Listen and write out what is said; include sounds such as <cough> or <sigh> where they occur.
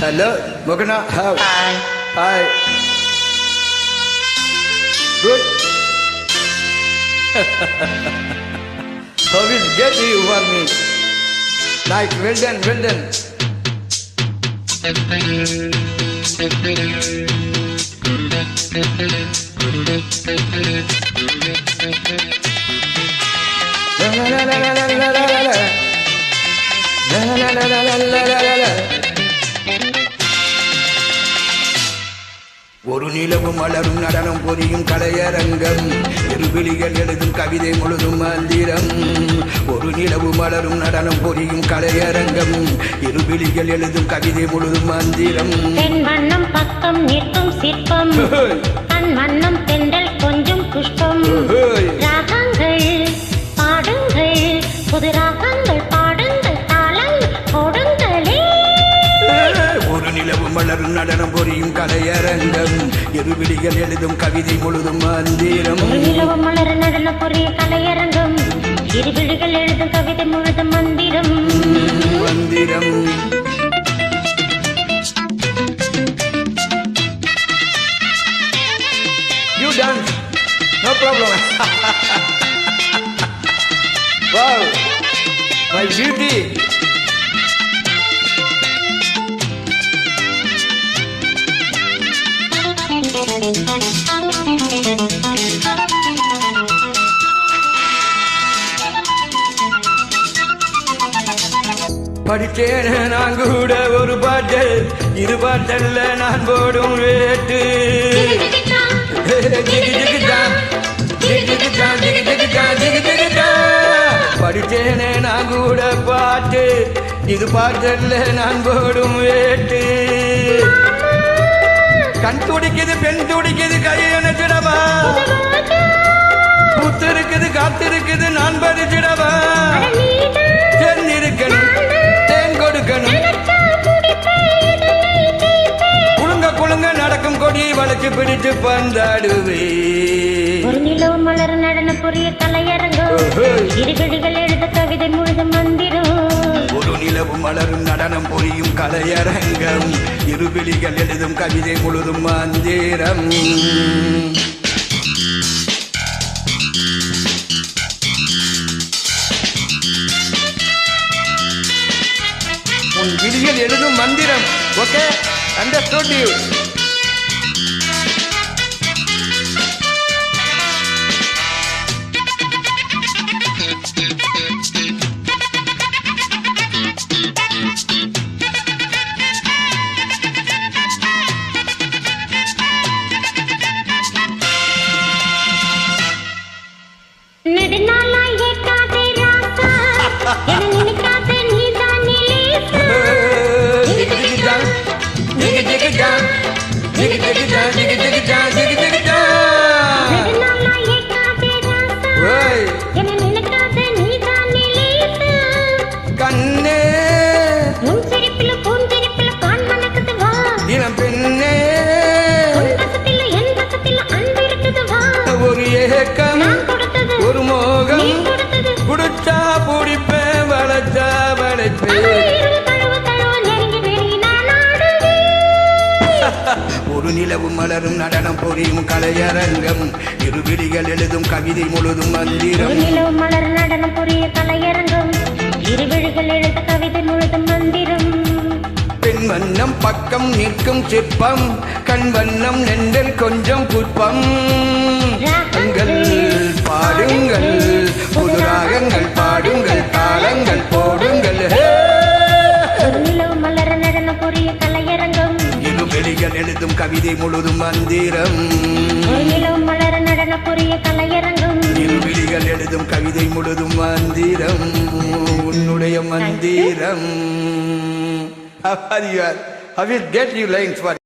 Hello, Mogana. How? Hi. Hi. Good. How is get you for me? Nice, well done, well done. La la la la la la la la la la. La la la la la ஒரு நிலவு மலரும் நடனம் பொரியும் கலையரங்கம். இருவிழிகள் எழுதும் கவிதை முழுதும் மந்திரம். ஒரு நிலவு மலரும் நடனம் பொரியும் கலையரங்கம். இருவிழிகள் எழுதும் கவிதை முழுதும் மந்திரம். தென் வண்ணம் பக்கம் நிற்கும் சிற்பம். கண் வண்ணம் தென்றல் மலரும் நடனம் பொரியும் கலையரங்கம் இருவிழிகள் எழுதும் கவிதை முழுதும் மந்திரம். மலர் நடன பொரிய கலையரங்கம் இருவிழிகள் எழுதும் கவிதை முழுதும் மந்திரம். மந்திரம். You dance, no problem. <laughs> wow, my beauty. படித்தேன் நான் கூட ஒரு பாட்டல். இரு பாட்டல்ல நான் போடும் வேட்டு. ஜிகி படித்தேனே நான் கூட பாட்டு. இது பாட்டல்ல நான் போடும் வேட்டு. கண் துடிக்குது பெண் துடிக்குது கையை அணைச்சிடவா? பூத்து இருக்குது காத்து இருக்குது நான் பறிச்சிடவா தேன் இருக்கணும் தேன் கொடுக்கணும். குழுங்க குழுங்க நடக்கும் கொடியை வளைச்சு பிடிச்சு பந்தாடுவே. ஒரு நிலவு மலர் நடன பொரிய இருவிழிகள் மலரும் நடனம் புரியும் கலையரங்கம். இருவிழிகள் எழுதும் கவிதை முழுதும் மந்திரம். உன் விழிகள் எழுதும் மந்திரம். ஓகே அண்டர்ஸ்டுட் யூ நெடுநாள் ஒரு நிலவு மலரும் நடனம் புரியும் கலையரங்கம். இருவிழிகள் எழுதும் கவிதை முழுதும் மந்திரம். நிலவு மலர் நடனம் புரிய கலையரங்கம். இருவிழிகள் எழுத கவிதை முழுதும் மந்திரம். பெண் வண்ணம் பக்கம் நிற்கும் சிற்பம் கண் வண்ணம் நெண்டல் கொஞ்சம் புட்பம். வெளிகள் எழுதும் கவிதை முழுதும் மந்திரம். மலர் நடனம் புரிய கலையரங்கம். விழிகள் எழுதும் கவிதை முழுதும் மந்திரம். உன்னுடைய மந்திரம். How are you? How will get you lines for